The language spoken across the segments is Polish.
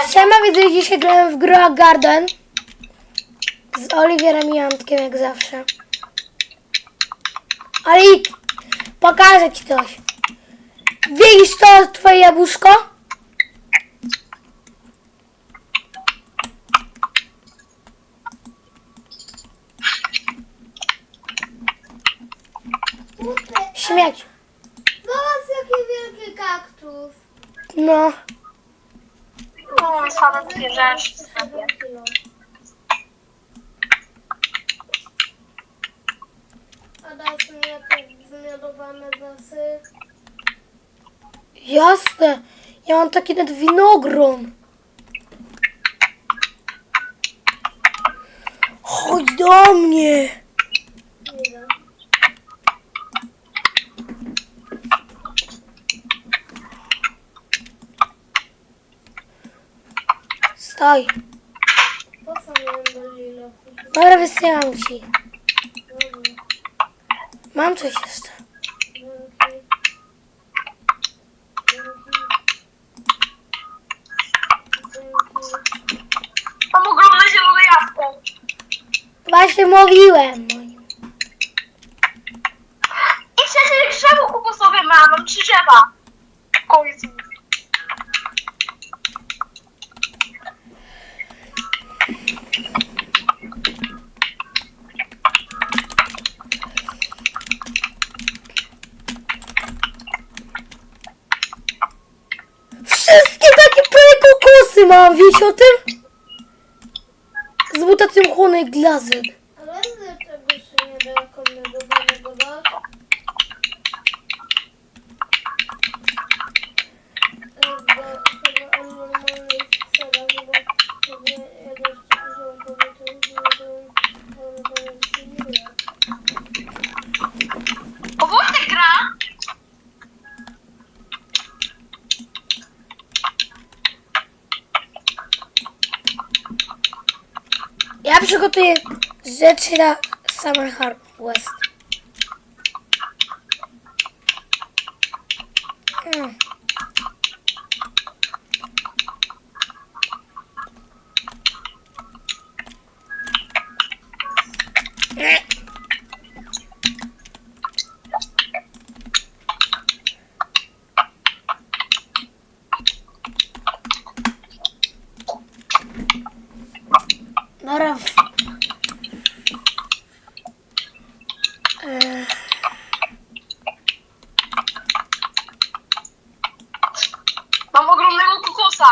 Siema, widzę, dzisiaj grałem w Groa Garden. Z Oliwierem i Antkiem, jak zawsze. I pokażę ci coś. Widzisz to twoje jabłuszko? Śmieć. Zobacz jaki wielki kaktus. No. Tu same takie rzeczy sobie. A dasz mi jakieś zmiodowane zasy? Jasne. Ja mam taki nawet winogron. Chodź do mnie. Stoj. Po co? Dobra, wysyłam ci. Mam coś jeszcze. Mam ogromne zielone jabłko. Właśnie mówiłem. I przecież drzewo kokosowe mam, mam trzy drzewa. Wiecie o tym? Z mutacją Honey Glazed. Ale dlaczego się nie da jako miodowanego dać? Chyba, chyba on normalny sprzeda, chyba sobie jakoś wziął powiedzmy, że on to nie zmienił. O Wojtek gra. Ja przygotuję rzeczy na Summer Harvest. Mm. Dobra. Eee, Mam ogromnego kokosa.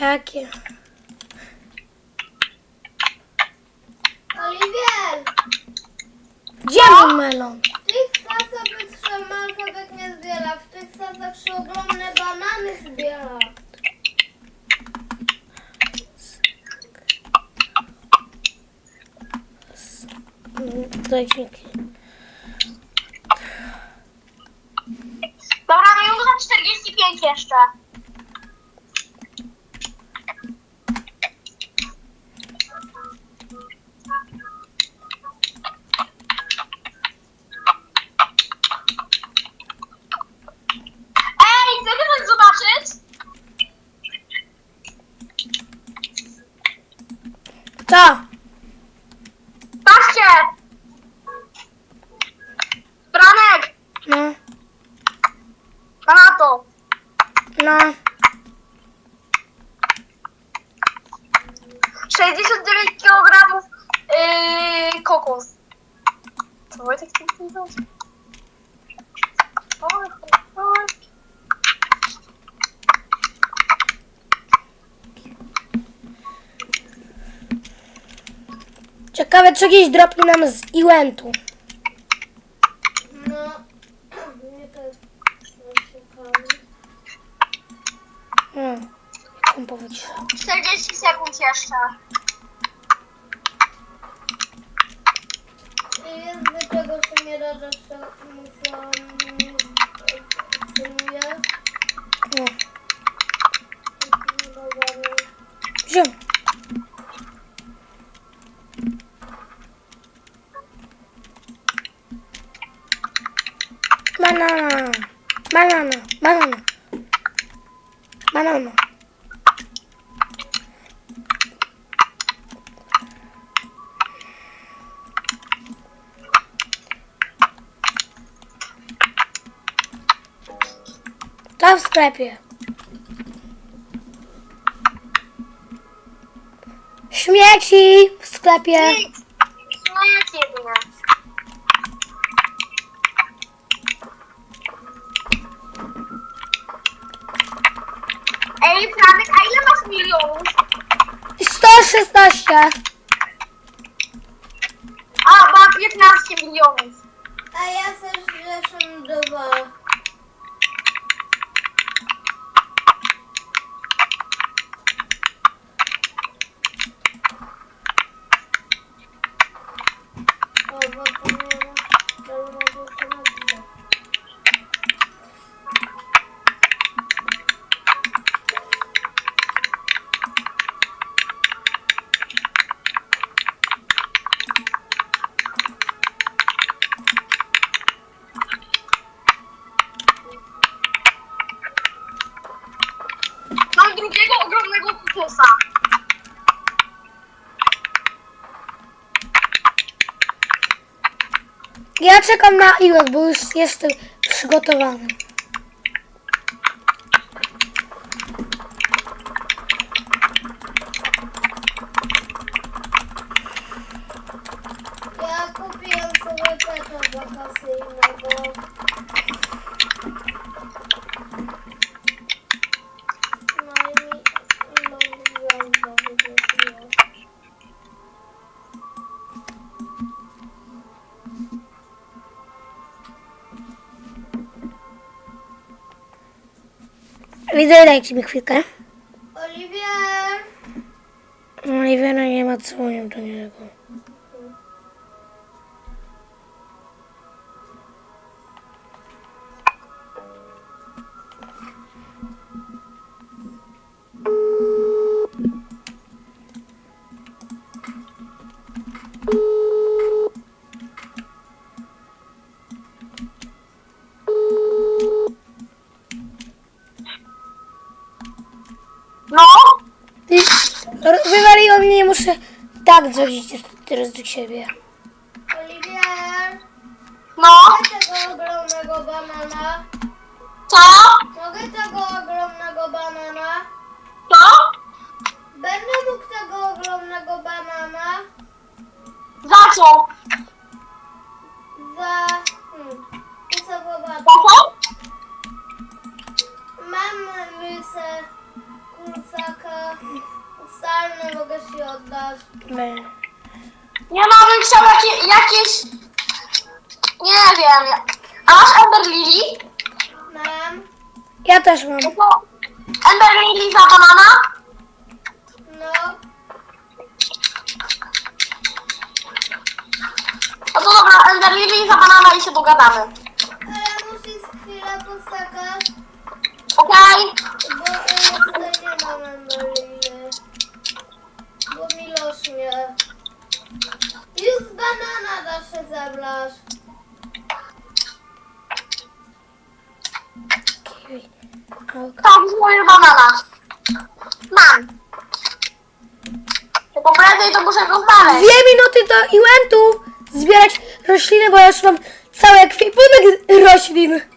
jakie? Oliwier! Gdzie był melon? W tych sasach wytrzymalka tak nie zbiera, w tych sasach się ogromne banany zbiera. Dajcie Dobra, no już za 45 jeszcze. Ej, chcecie coś zobaczyć? Co? Patrzcie! Branek! No, Na to! no. 69 kg yy, kokos. Co Wojtek chce powiedzieć? Oj, oj. Ciekawe, czy kiedyś dropnie nam z eventu. No, mnie też ciekawe. Hmm. Jak powiedzieć? 40 sekund jeszcze. I wiesz, dlaczego się nie da, że się muszę filmuje? No. Wziąłem. Banana. Banana. Banana. Banana. To w sklepie. Śmieci w sklepie. Ej, Franek, a ile masz milionów? 116. A, ma 15 milionów. A ja też zresztą dwa. Ja czekam na Iłek, bo już jestem przygotowany. Widzę, dajcie mi chwilkę. Oliwier! Oliwiera nie ma dzwonią do niego. No? R- Wywaliło mnie, muszę tak dzwonić teraz do ciebie. Oliwier! No? Mogę tego ogromnego banana? Co? Mogę tego ogromnego banana? Co? Będę mógł tego ogromnego banana Za co? za... Hmm, co? Mam rysę kurczaka. Ustalny mogę się oddać. Nie no, bym chciał jakie, jakieś... Nie wiem. A masz Ember Lily? Mam. Ja też mam. No to Ember Lily za banana? No. No to dobra, Ember Lily za banana i się dogadamy. Okej? bo ja tutaj nie mam Emberliny. Bo mi lośnie. Już banana da się zebrać. Kiwi. Tak, z mojego banana. Mam. Tylko prędzej to muszę go. Dwie minuty do eventu zbierać rośliny, bo ja już mam cały ekwipunek roślin.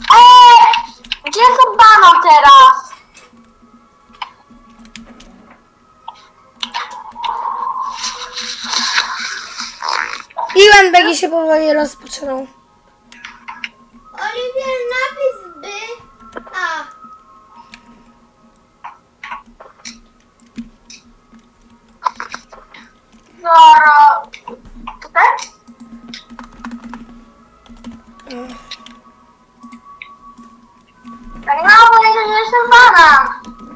Eee, gdzie są banan teraz? Event będzie się powoli rozpoczynał. Oliwier, napis by... A. Zara... Tutaj? Tak nie mam pojęcia, że jestem banan. To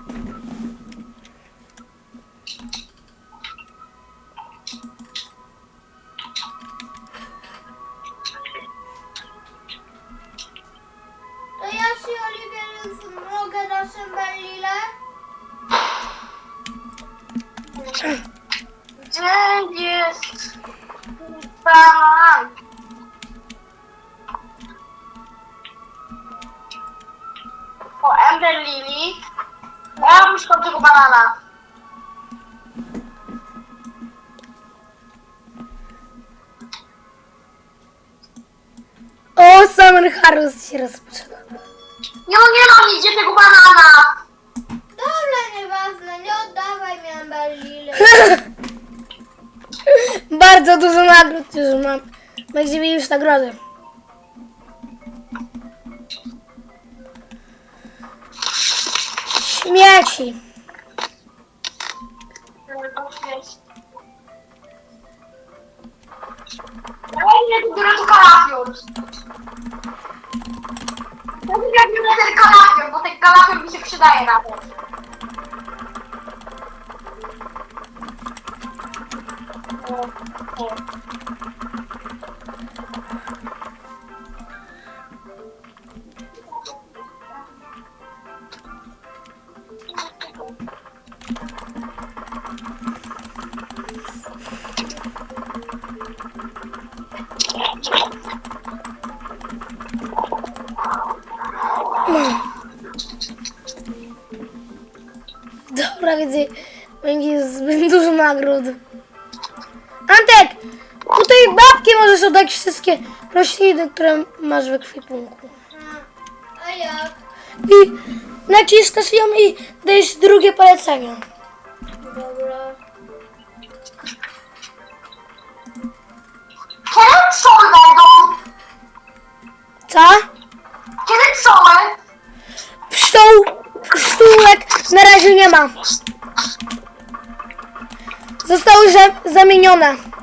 Harvest się rozpoczyna. Nie no, nie mam nigdzie tego banana. Dobra, nieważne, nie oddawaj mi ambazile. Bardzo dużo nagród już mam. Będziemy mieli już nagrody. Śmieci. Mnie tu biorę tu kalafior. Ja biorę ten kalafior, bo ten kalafior mi się przydaje nawet. O, o. oddać wszystkie rośliny, które masz w ekwipunku. A jak? I naciskasz ją i dajesz drugie polecenie. Dobra. Kiedy pszczoły będą? Co? Kiedy pszczoły? Pszczół, pszczółek na razie nie ma. Zostały za, zamienione Zamienione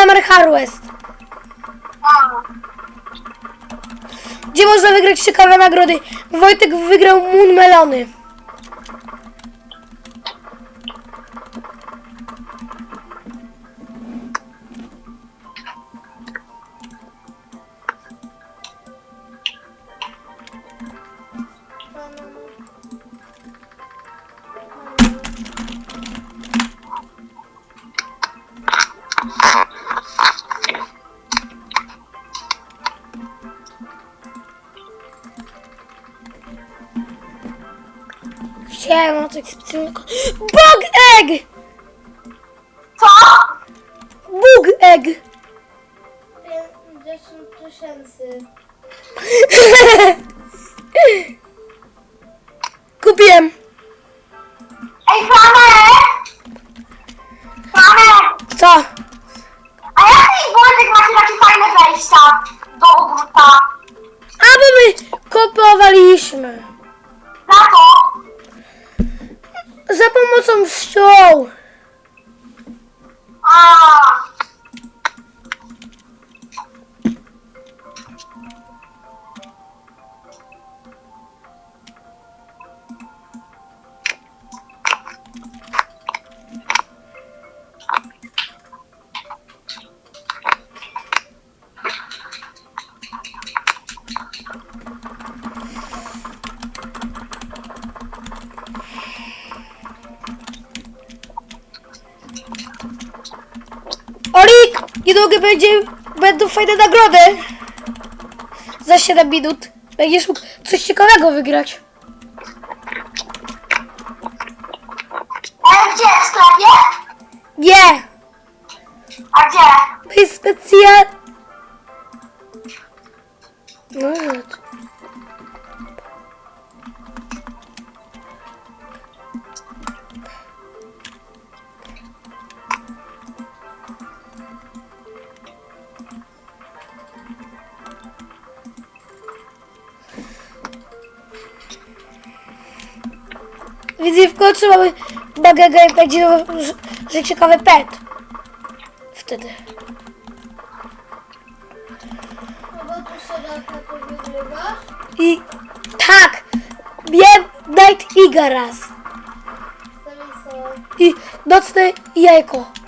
Summer Harvest, gdzie można wygrać ciekawe nagrody. Wojtek wygrał Moon Melony. Chciałem o coś specjalnego. Bug Egg! Co? Bug Egg! Pięćdziesiąt tysięcy. Kupiłem. Ej, Franek! Franek! Co? A jak ty Wojtek macie takie fajne wejścia do ogródka? A bo my kopowaliśmy. Na to? Za pomocą pszczół. A. Niedługo będzie, będą fajne nagrody. Za 7 minut będziesz mógł coś ciekawego wygrać. E, gdzie? W sklepie? Nie! A gdzie? To jest Widzę w końcu mamy bagagę i będzie, że, ciekawy pet. Wtedy. I tak, wiem Night Iga raz. I nocne jajko.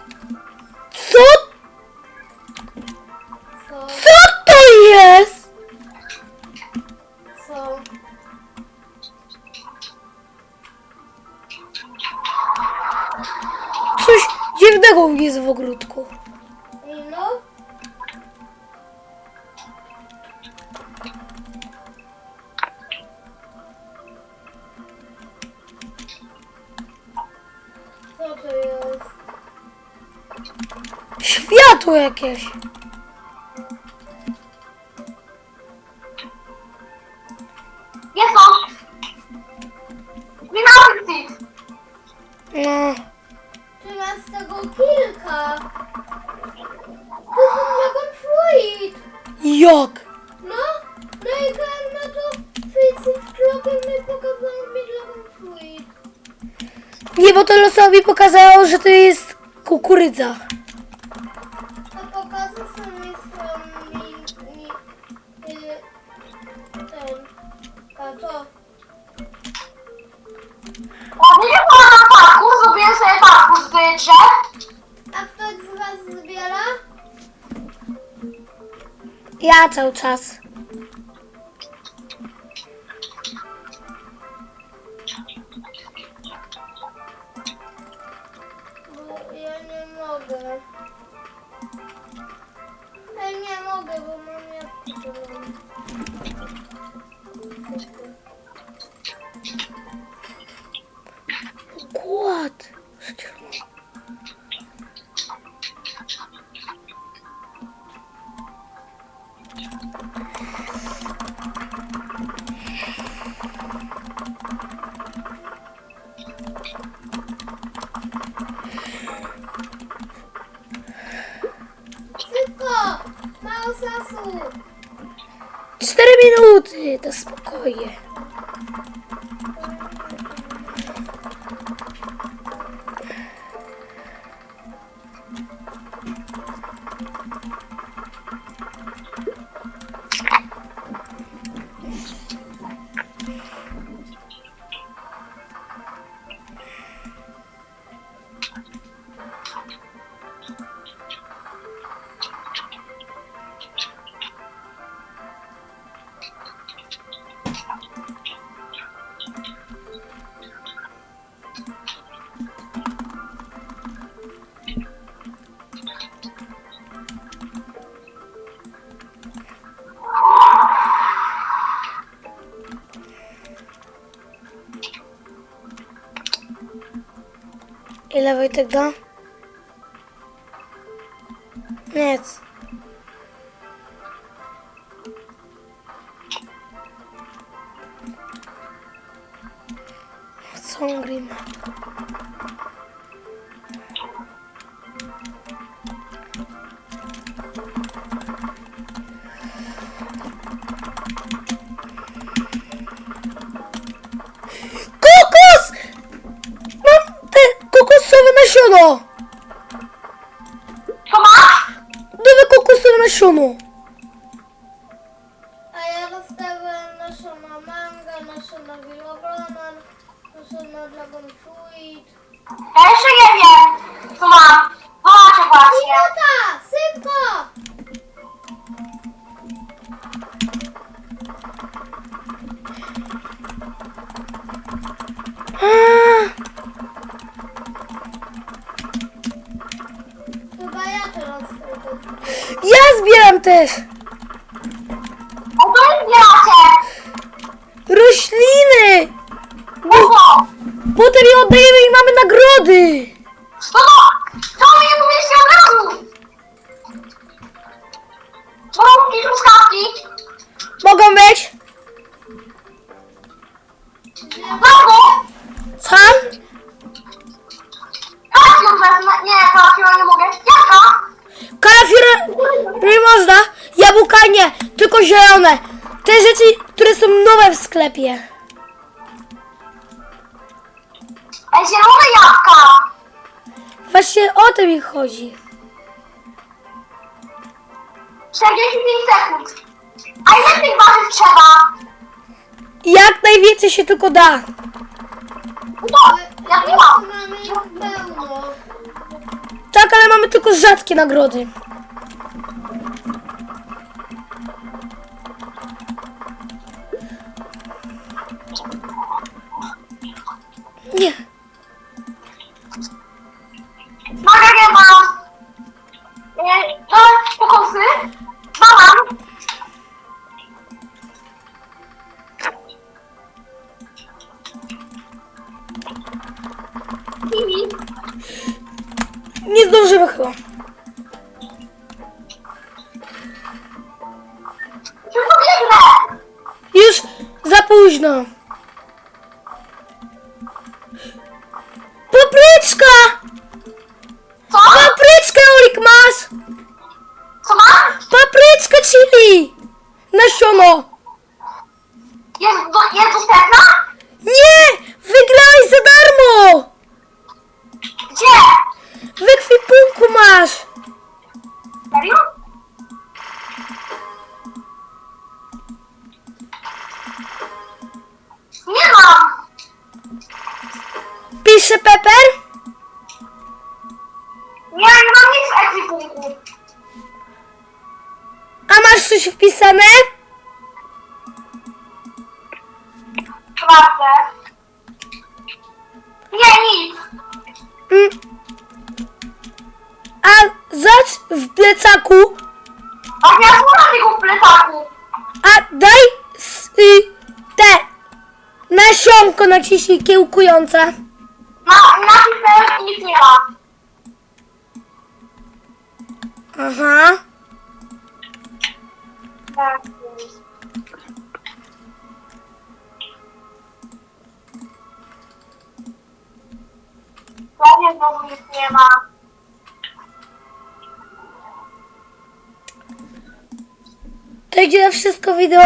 Światło jakieś. Jest on! Minąłem Steve! No. Ty masz z tego kilka. To są Dragon Fruit. Jak? No, no i grałem na to Face Clockiem mi pokazało mi Dragon Fruit. Nie, bo to losowi pokazało, że to jest kukurydza. Sobie z drzew. A ktoś z was zbiera? Ja cały czas. Bo ja nie mogę. Ja nie mogę, bo mam jabłki zielone. Gład. Szybko! Minuty, to spokojnie. Ile Wojtek da? Nic. Co? Kokosowe nasiono! Co masz? Nowe kokosowe jabłka nie, tylko zielone. Te rzeczy, które są nowe w sklepie. Ej, zielone jabłka. Właśnie o to mi chodzi. 45 sekund. A ile tych warzyw trzeba? Jak najwięcej się tylko da. No ja nie mam. mamy ich pełno. Tak, ale mamy tylko rzadkie nagrody. Nie. A zacz w plecaku, A ja słucham tego w plecaku. a daj s, y, te nasionko naciśnij kiełkujące. Na, napisałem nic nie ma. Aha. Tak. Znowu nic nie ma. To idzie na wszystko wideo,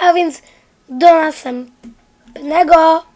a więc do następnego.